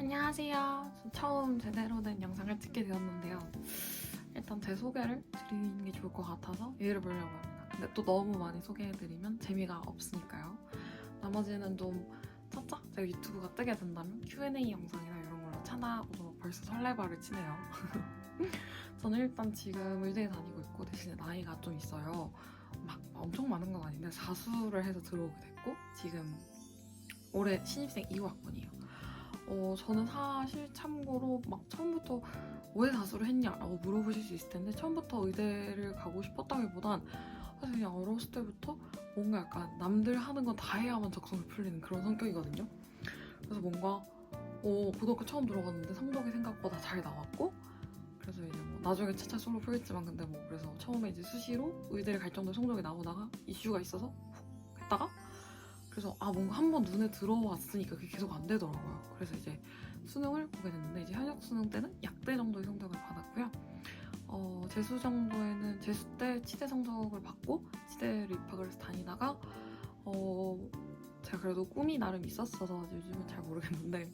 안녕하세요. 저 처음 제대로 된 영상을 찍게 되었는데요. 일단 제 소개를 드리는 게 좋을 것 같아서 얘기를 보려고 합니다. 근데 또 너무 많이 소개해드리면 재미가 없으니까요. 나머지는 좀 차차 제가 유튜브가 뜨게 된다면 Q&A 영상이나 이런 걸로 찾아보고 벌써 설레발을 치네요. 저는 일단 지금 의대에 다니고 있고 대신에 나이가 좀 있어요. 막 엄청 많은 건 아닌데 사수를 해서 들어오게 됐고 지금 올해 신입생 2학번이에요. 어, 저는 사실 참고로 막 처음부터 왜 사수를 했냐라고 물어보실 수 있을 텐데 처음부터 의대를 가고 싶었다기보단 사실 그냥 어렸을 때부터 뭔가 약간 남들 하는 건 다 해야만 적성이 풀리는 그런 성격이거든요. 그래서 뭔가 어, 고등학교 처음 들어갔는데 성적이 생각보다 잘 나왔고 그래서 이제 뭐 나중에 차차 솔로 풀겠지만 근데 뭐 그래서 처음에 이제 수시로 의대를 갈 정도 성적이 나오다가 이슈가 있어서 훅 했다가 그래서 아 뭔가 한 번 눈에 들어왔으니까 그게 계속 안 되더라고요. 그래서 이제 수능을 보게 됐는데 이제 현역 수능 때는 약대 정도의 성적을 받았고요. 어, 재수 정도에는 재수 때 치대 성적을 받고 치대를 입학을 해서 다니다가 어, 제가 그래도 꿈이 나름 있었어서 요즘은 잘 모르겠는데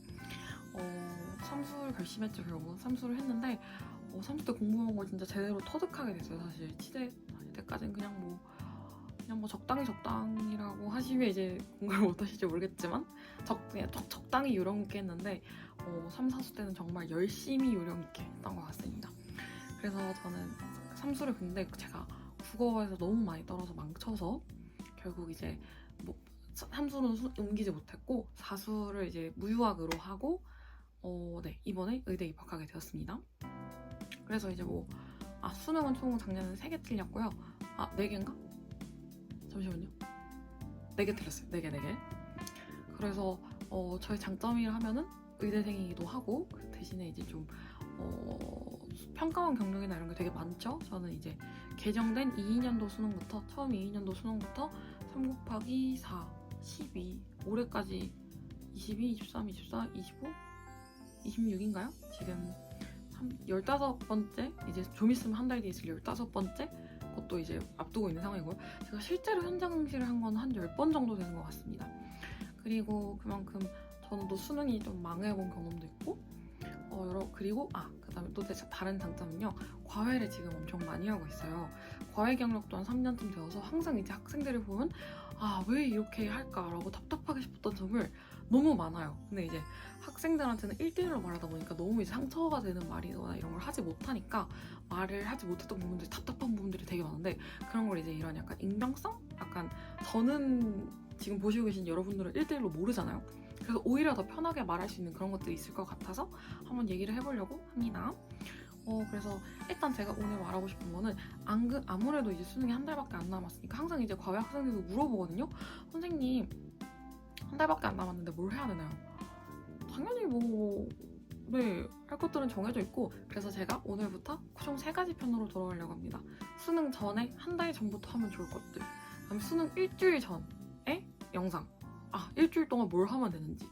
어, 삼수를 결심했죠 결국은 삼수를 했는데 어, 삼수 때 공부한 걸 진짜 제대로 터득하게 됐어요 사실 치대 다닐 때까지는 그냥 뭐 그냥 뭐 적당히 적당이라고 하시면 이제 공부를 못 하실지 모르겠지만 적, 그냥 적, 적당히 요령 있게 했는데 어, 3, 4수 때는 정말 열심히 요령 있게 했던 것 같습니다. 그래서 저는 삼수를 근데 제가 국어에서 너무 많이 떨어져 망쳐서 결국 이제 뭐 삼수는 수- 옮기지 못했고 사수를 이제 무유학으로 하고 어, 네 이번에 의대 입학하게 되었습니다. 그래서 이제 뭐 아, 수능은 총 작년에 3개 틀렸고요. 아, 4개인가? 잠시만요. 4개 틀렸어요. 4개, 4개. 그래서 어, 저의 장점이라 하면은 의대생이기도 하고 그 대신에 이제 좀 어, 평가원 경력이나 이런 게 되게 많죠. 저는 이제 개정된 22년도 수능부터 처음 22년도 수능부터 3 곱하기 4, 12 올해까지 22, 23, 24, 25, 26인가요? 지금 15번째 이제 좀 있으면 한 달 뒤에 있을 15번째 것도 이제 앞두고 있는 상황이고요. 제가 실제로 현장실을 한 건 한 10번 정도 되는 것 같습니다. 그리고 그만큼 저는 또 수능이 좀 망해본 경험도 있고 어, 여러 그리고 아 그다음에 또 대- 다른 장점은요 과외를 지금 엄청 많이 하고 있어요 과외 경력도 한 3년쯤 되어서 항상 이제 학생들을 보면 아 왜 이렇게 할까라고 답답하게 싶었던 점을 너무 많아요 근데 이제 학생들한테는 1대1로 말하다 보니까 너무 이제 상처가 되는 말이거나 이런 걸 하지 못하니까 말을 하지 못했던 부분들이 답답한 부분들이 되게 많은데 그런 걸 이제 이런 약간 익명성? 약간 저는 지금 보시고 계신 여러분들은 1대1로 모르잖아요 그래서 오히려 더 편하게 말할 수 있는 그런 것들이 있을 것 같아서 한번 얘기를 해보려고 합니다. 어, 그래서 일단 제가 오늘 말하고 싶은 거는 안 그, 아무래도 이제 수능이 한 달밖에 안 남았으니까 항상 이제 과외 학생들도 물어보거든요. 선생님 한 달밖에 안 남았는데 뭘 해야 되나요? 당연히 뭐 네, 할 것들은 정해져 있고 그래서 제가 오늘부터 총 세 가지 편으로 돌아가려고 합니다. 수능 전에 한 달 전부터 하면 좋을 것들 그다음에 수능 일주일 전에 영상 아 일주일 동안 뭘 하면 되는지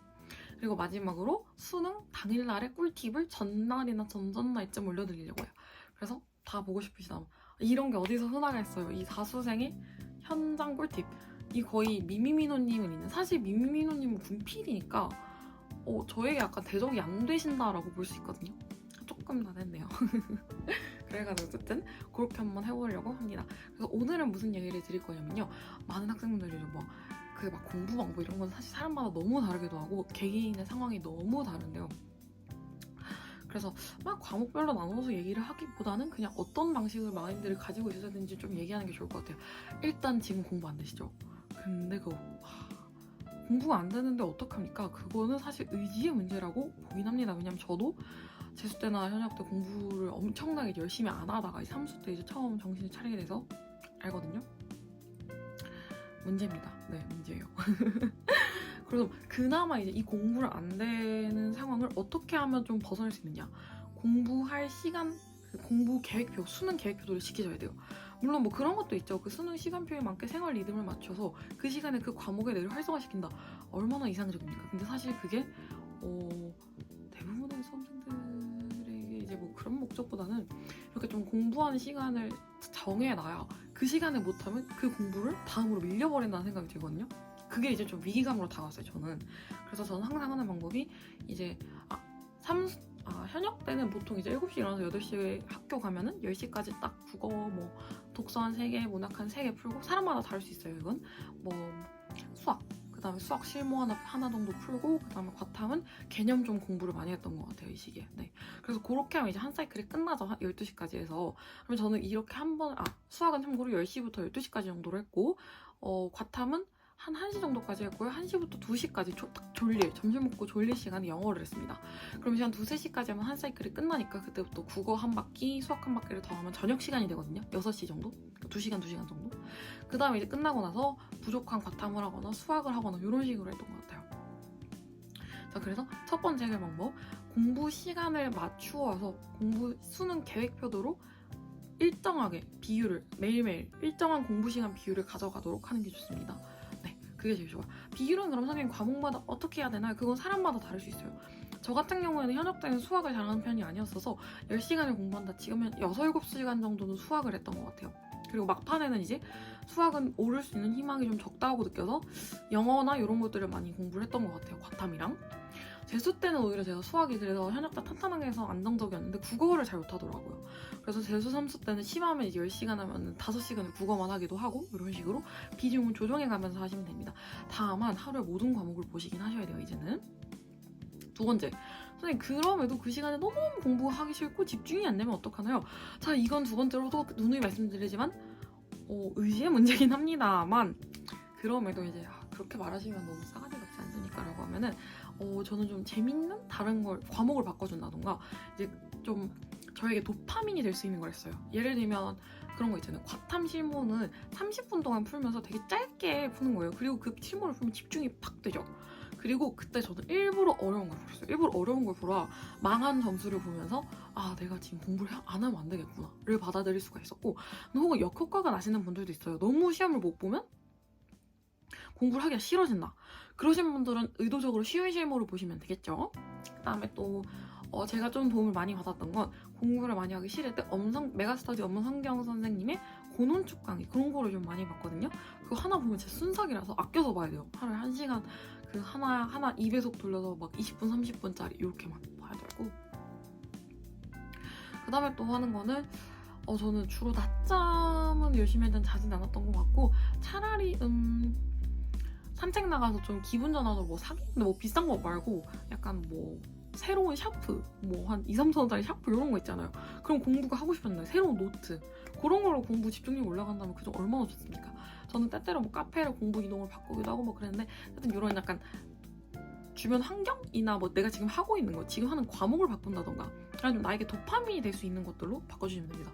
그리고 마지막으로 수능 당일날의 꿀팁을 전날이나 전전날쯤 올려드리려고요. 그래서 다 보고 싶으시다면 이런 게 어디서 흔하겠어요. 이 사수생의 현장 꿀팁. 이 거의 미미미노님을 있는 사실 미미미노님은 군필이니까 어, 저에게 약간 대적이 안 되신다라고 볼 수 있거든요. 조금 나댔네요. 그래가지고 어쨌든 그렇게 한번 해보려고 합니다. 그래서 오늘은 무슨 얘기를 드릴 거냐면요. 많은 학생분들이 뭐 그 막 공부 방법 이런 건 사실 사람마다 너무 다르기도 하고 개개인의 상황이 너무 다른데요. 그래서 막 과목별로 나눠서 얘기를 하기보다는 그냥 어떤 방식의 마인드를 가지고 있어야 되는지 좀 얘기하는 게 좋을 것 같아요. 일단 지금 공부 안 되시죠? 근데 하, 공부가 안 되는데 어떡합니까? 그거는 사실 의지의 문제라고 보긴 합니다. 왜냐면 저도 재수 때나 현역 때 공부를 엄청나게 열심히 안 하다가 이제 3수 때 이제 처음 정신을 차리게 돼서 알거든요. 문제입니다. 네, 문제예요. 그래서 그나마 이제 이 공부를 안 되는 상황을 어떻게 하면 좀 벗어날 수 있느냐. 공부할 시간, 그 공부 계획표, 수능 계획표를 지켜줘야 돼요. 물론 뭐 그런 것도 있죠. 그 수능 시간표에 맞게 생활 리듬을 맞춰서 그 시간에 그 과목의 뇌를 활성화시킨다. 얼마나 이상적입니까? 근데 사실 그게 어, 대부분의 수험생들에게 이제 뭐 그런 목적보다는 이렇게 좀 공부하는 시간을 정해놔야 그 시간에 못하면 그 공부를 다음으로 밀려버린다는 생각이 들거든요. 그게 이제 좀 위기감으로 다가왔어요 저는. 그래서 저는 항상 하는 방법이 이제 아, 삼, 아, 현역 때는 보통 이제 7시 일어나서 8시에 학교 가면은 10시까지 딱 국어 뭐 독서 한 3개, 문학 한 3개 풀고 사람마다 다를 수 있어요 이건. 뭐 수학 그다음에 수학 실무 하나, 하나 정도 풀고 그다음에 과탐은 개념 좀 공부를 많이 했던 것 같아요 이 시기에 네. 그래서 그렇게 하면 이제 한 사이클이 끝나죠 한 12시까지 해서 그러면 저는 이렇게 한번 아 수학은 참고로 10시부터 12시까지 정도로 했고 어 과탐은 한 1시 정도까지 했고요. 1시부터 2시까지 조, 딱 졸릴, 점심 먹고 졸릴 시간에 영어를 했습니다. 그럼 이제 한 2, 3시까지 하면 한 사이클이 끝나니까 그때부터 국어 한 바퀴, 수학 한 바퀴를 더 하면 저녁 시간이 되거든요. 6시 정도? 2시간, 2시간 정도? 그 다음에 이제 끝나고 나서 부족한 과탐을 하거나 수학을 하거나 이런 식으로 했던 것 같아요. 자, 그래서 첫 번째 해결 방법. 공부 시간을 맞추어서 공부 수능 계획표대로 일정하게 비율을 매일매일 일정한 공부 시간 비율을 가져가도록 하는 게 좋습니다. 네, 그게 제일 좋아요. 비율은 그럼 선생님 과목마다 어떻게 해야 되나요? 그건 사람마다 다를 수 있어요. 저 같은 경우에는 현역 때는 수학을 잘하는 편이 아니었어서 10시간을 공부한다 치면 6, 7시간 정도는 수학을 했던 것 같아요. 그리고 막판에는 이제 수학은 오를 수 있는 희망이 좀 적다고 느껴서 영어나 이런 것들을 많이 공부를 했던 것 같아요. 과탐이랑. 재수 때는 오히려 제가 수학이 그래서 현역 때 탄탄하게 해서 안정적이었는데 국어를 잘 못하더라고요. 그래서 재수 삼수 때는 심하면 이제 10시간 하면 5시간을 국어만 하기도 하고 이런 식으로 비중을 조정해 가면서 하시면 됩니다. 다만 하루에 모든 과목을 보시긴 하셔야 돼요, 이제는. 두 번째, 선생님 그럼에도 그 시간에 너무 공부하기 싫고 집중이 안 되면 어떡하나요? 자, 이건 두 번째로도 누누이 말씀드리지만 어, 의지의 문제긴 합니다만 그럼에도 이제 아, 그렇게 말하시면 너무 싸가지 같지 않습니까라고 하면은 어, 저는 좀 재밌는 다른 걸 과목을 바꿔준다던가 이제 좀 저에게 도파민이 될 수 있는 걸 했어요. 예를 들면 그런 거 있잖아요. 과탐 실무는 30분 동안 풀면서 되게 짧게 푸는 거예요. 그리고 그 실무를 풀면 집중이 팍 되죠. 그리고 그때 저는 일부러 어려운 걸 풀었어요. 일부러 어려운 걸 풀어 망한 점수를 보면서 아 내가 지금 공부를 안 하면 안 되겠구나를 받아들일 수가 있었고 혹은 역효과가 나시는 분들도 있어요. 너무 시험을 못 보면 공부를 하기가 싫어진다. 그러신 분들은 의도적으로 쉬운 실무를 보시면 되겠죠. 그 다음에 또 어, 제가 좀 도움을 많이 받았던 건 공부를 많이 하기 싫을 때 엄성 메가스터디 업무 성경 선생님의 고논축 강의 그런 거를 좀 많이 봤거든요. 그거 하나 보면 제 순삭이라서 아껴서 봐야 돼요. 하루에 한 시간 그 하나 하나 2배속 돌려서 막 20분 30분짜리 이렇게만 봐야 되고 그 다음에 또 하는 거는 어 저는 주로 낮잠은 열심히 했던 자진 않았던 것 같고 차라리 음 산책 나가서 좀 기분 전환으로 뭐 사기 근데 뭐 비싼 거 말고 약간 뭐 새로운 샤프 뭐 한 2, 3천 원짜리 샤프 이런 거 있잖아요. 그럼 공부가 하고 싶었는데 새로운 노트 그런 걸로 공부 집중력 올라간다면 그죠 얼마나 좋습니까? 저는 때때로 뭐 카페를 공부 이동을 바꾸기도 하고 뭐 그랬는데 하여튼 이런 약간 주변 환경이나 뭐 내가 지금 하고 있는 거 지금 하는 과목을 바꾼다던가 아니면 나에게 도파민이 될 수 있는 것들로 바꿔주시면 됩니다.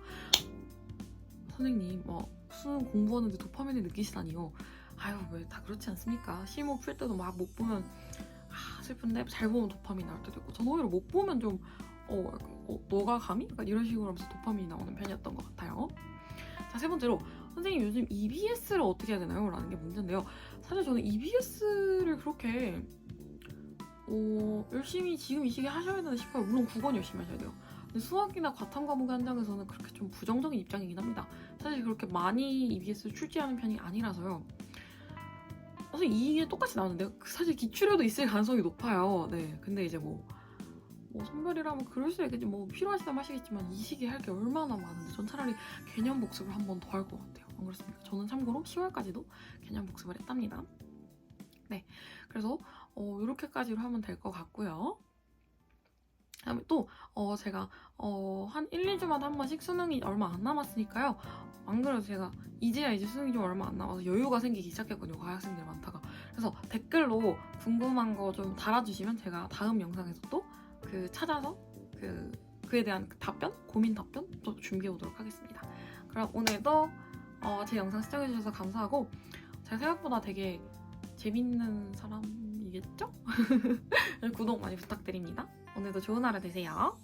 선생님 뭐 수능 공부하는데 도파민을 느끼시다니요. 아유 왜 다 그렇지 않습니까? 실무 풀 때도 막 못 보면 아 슬픈데 잘 보면 도파민 나올 때도 있고 저는 오히려 못 보면 좀 어, 어 너가 감히? 약간 이런 식으로 하면서 도파민이 나오는 편이었던 것 같아요. 자 세 번째로 선생님 요즘 EBS를 어떻게 해야 되나요? 라는 게 문제인데요. 사실 저는 EBS를 그렇게 어, 열심히 지금 이 시기에 하셔야 되나 싶어요. 물론 국어는 열심히 하셔야 돼요. 근데 수학이나 과탐 과목의 한장에서는 그렇게 좀 부정적인 입장이긴 합니다. 사실 그렇게 많이 EBS를 출제하는 편이 아니라서요. 사실 이게 똑같이 나오는데요. 사실 기출에도 있을 가능성이 높아요. 네. 근데 이제 뭐, 뭐 선별이라면 그럴 수 있겠지. 뭐 필요하시다면 하시겠지만 이 시기에 할 게 얼마나 많은데 전 차라리 개념 복습을 한 번 더 할 것 같아요. 안 그렇습니까? 저는 참고로 10월까지도 개념 복습을 했답니다. 네. 그래서 어, 이렇게까지로 하면 될 것 같고요. 다음에 또 어, 제가 어, 한 1, 2주마다 한 번씩 수능이 얼마 안 남았으니까요. 안 그래도 제가 이제야 이제 수능이 좀 얼마 안 남아서 여유가 생기기 시작했거든요. 과학생들 많다가. 그래서 댓글로 궁금한 거 좀 달아주시면 제가 다음 영상에서 또 그 찾아서 그 그에 대한 그 답변, 고민 답변 또 준비해 오도록 하겠습니다. 그럼 오늘도 어, 제 영상 시청해주셔서 감사하고 제가 생각보다 되게 재밌는 사람이겠죠? 구독 많이 부탁드립니다. 오늘도 좋은 하루 되세요.